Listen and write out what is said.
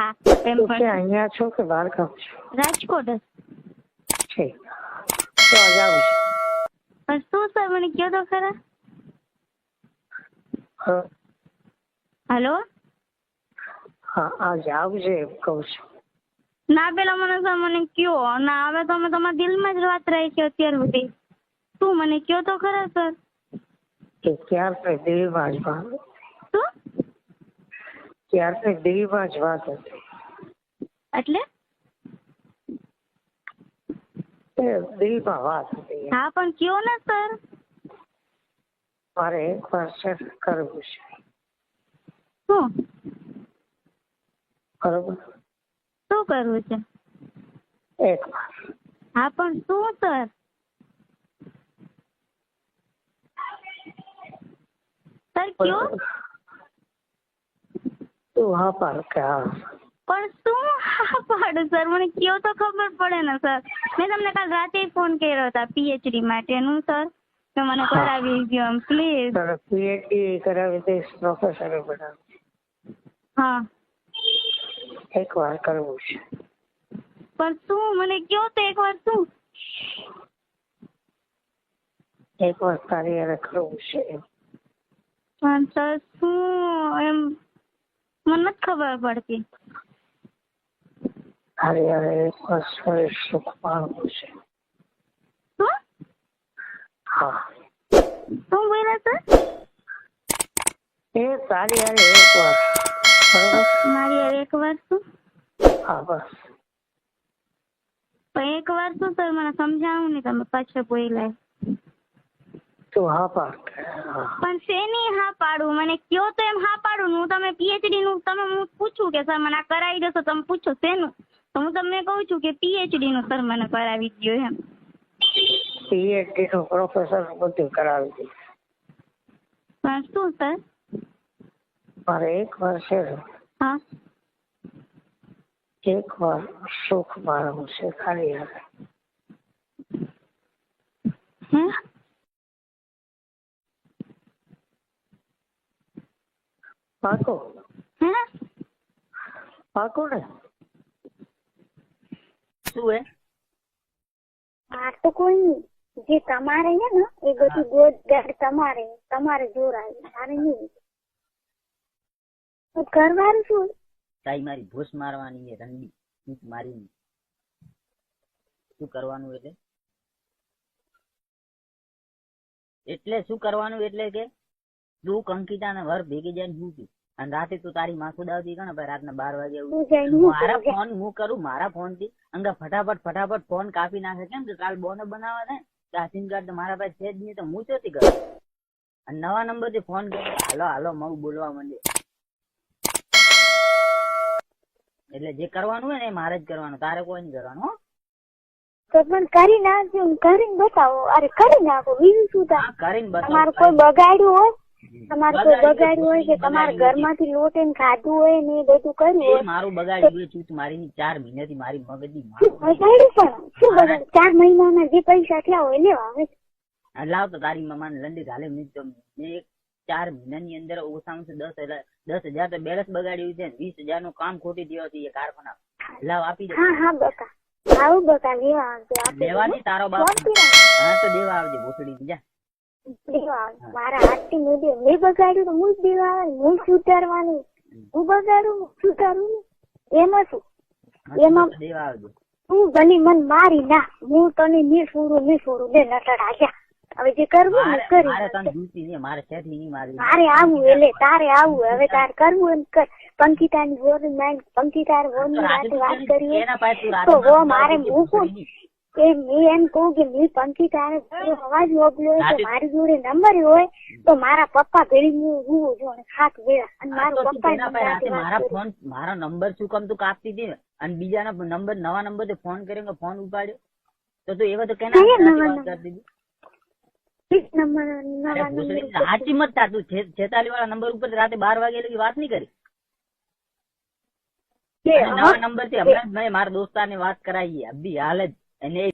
હા એમ પણ. અહીંયા છો કે બહાર ગામ છો? રાજકોટ. છે. તો આવું પણ શું સર મને કયો તો ખરા? હલો? હા આ આવજે છે કહું છું. ના પેલા મને સર મને કયો. ના હવે તો અમે તમારા દિલમાં જ વાત રહી છે અત્યાર સુધી. શું મને કયો તો ખરા સર? કે ક્યાં દિલમાં જ ક્યારથી દિલમાં જ વાત હતી. એટલે? એ દિલમાં વાત હતી. હા પણ કયો ને સર? મારે એક વાર છે કરવું છે. શું? બરોબર. શું કરવું છે? એક વાર. હા પણ શું સર? સર કયો? તું હા પાડ કે હા. પણ શું હા પાડું સર. મને કયો તો ખબર પડે ને સર. મેં તમને કાલ રાતે ફોન કર્યો હતા પીએચડી માટેનું સર. તો મને. કરાવી દો એમ પ્લીઝ. સર પીએચડી કરાવી દઈશ પ્રોફેસર બનાવી. હા. એક વાર કરવું છે. પણ શું મને કયો તો એકવાર શું એક વાર તારી હારે કરવું છે પણ સર શું એમ મને નથી ખબર પડતી. અરે અરે એક વાર શરીર સુખ માણવું છે. શું? હા. શું બોલ્યા સર એ તારી હારે એક વાર. મારી હારે એકવાર શું? હા બસ. પણ એકવાર શું સર મને સમજાવું ને તમે પાછળ બોલ્યા. તું હા પાડ પણ શેની હા પાડું? મને કયો તો એમ હા પાડું હું તમે પીએચડી નું તમે હું પૂછું કે સર મને આ કરાવી દેશો તમે પૂછો શેનું? તો હું તમને કહું છું કે પીએચડી નું સર મને કરાવી દો એમ. પીએચડી નું પ્રોફેસર બધું કરાવી દઈશ પણ શું સર મારે એક વર્ષે હા. એક વાર સુખ મારું છે ખાલી હે પાકો? હે? પાકો ને? શું હે આ તો કોઈ જે તમારે છે ને એ બધું ગોદગાડ તમારે તમારે જોરાય મારે નહીં. તો કરવાનું શું? તાઈ મારી ભૂસ મારવાની છે રંડી ઈંટ મારીને. શું કરવાનું એટલે? એટલે શું કરવાનું એટલે કે? તું કંકિતા ને વર ભેગી જઈને થયું અને રાતે તું તારી માં દાવતી ગણે ભાઈ રાતના બાર વાગે મારા ફોન હું કરું મારા ફોનથી. અંગા ફટાફટ ફટાફટ ફોન કાપી નાખે. કેમ કે કાલ બોને બનાવવા ને? તો કાર્ડ તો મારા પાસે છે જ નહીં તો હું ચોથી કરું? અને નવા નંબરથી ફોન કર્યો હાલો હાલો મઉ બોલવા માંડે. એટલે જે કરવાનું હોય ને એ મારે જ કરવાનું. તારે કોઈ નહીં કરવાનું હો. તો પણ કરી નાખજો કરીને બતાવો. અરે કરી નાખો. બીજું શું થાય? કરીને બતાવો. કોઈ બગાડ્યું હોય? તમારું કોઈ બગાડ્યું બગાડ્યું હોય કે તમારા ઘરમાંથી લોટ એને ખાધું હોય ને એ બધું કર્યું હોય? મારું બગાડી ગયું મારી ચાર મહિનાથી મારી મગજની બગાડ્યું પણ શું બગાડ ચાર મહિનાના જે પૈસા થયા હોય લેવા હવે? લાવ તો તારી મમાને લંડી ઘાલે મેં એક ચાર મહિનાની અંદર ઓછામાં ઓછું દસ હજાર દસ હજાર તો બેલેન્સ બગાડ્યું છે વીસ હજારનું કામ ખોટી થયો છે એ કારખાના. લાવ આપી દે. હા હા બકા. આવું બકા લેવા આવજો લેવાની તારો બાપ. હા તો દેવા આવજે ભૂસડી જા. મારા હાથથી મેં દે મેં બગાડ્યું તો હું જ દેવા હું સુધારવાનું? હું બગાડું? સુધારું ને. એમાં શું? એમાં- તું ભલે મન મારી ના હું તને ની છોડું ની છોડું. બે નટડ આગ્યા હવે જે કરવું ને કરી. મારે આવું એટલે તારે આવું. હવે તારે કરવું એમ કર કર. પંકિતાની વોર પંકિતા વોરની રાતે વાત કરી હોય એના પાસે તું વો મારે મૂકું. કે મેં એમ કહું કે મેં પંખી તારે અવાજ મોકલ્યો હોય તો મારી જોડે નંબર હોય તો મારા પપ્પા ભેળી હું હું છું અને ખાક વેળા. અને મારા પપ્પા મારા ફોન મારો નંબર શું કામ તું કાપતી હતી અને બીજાના નંબર નવા નંબરથી ફોન કર્યો ફોન ઉપાડ્યો. તો તું એવા તો કેના? કરતી હતી? સાચી મત થા તું છેતાલી વાળા નંબર ઉપર રાતે બાર વાગે લગી વાત નહીં કરી? નવા નંબરથી હમણાં મેં મારા દોસ્તાર ને વાત કરાવી અભી હાલ જ. and they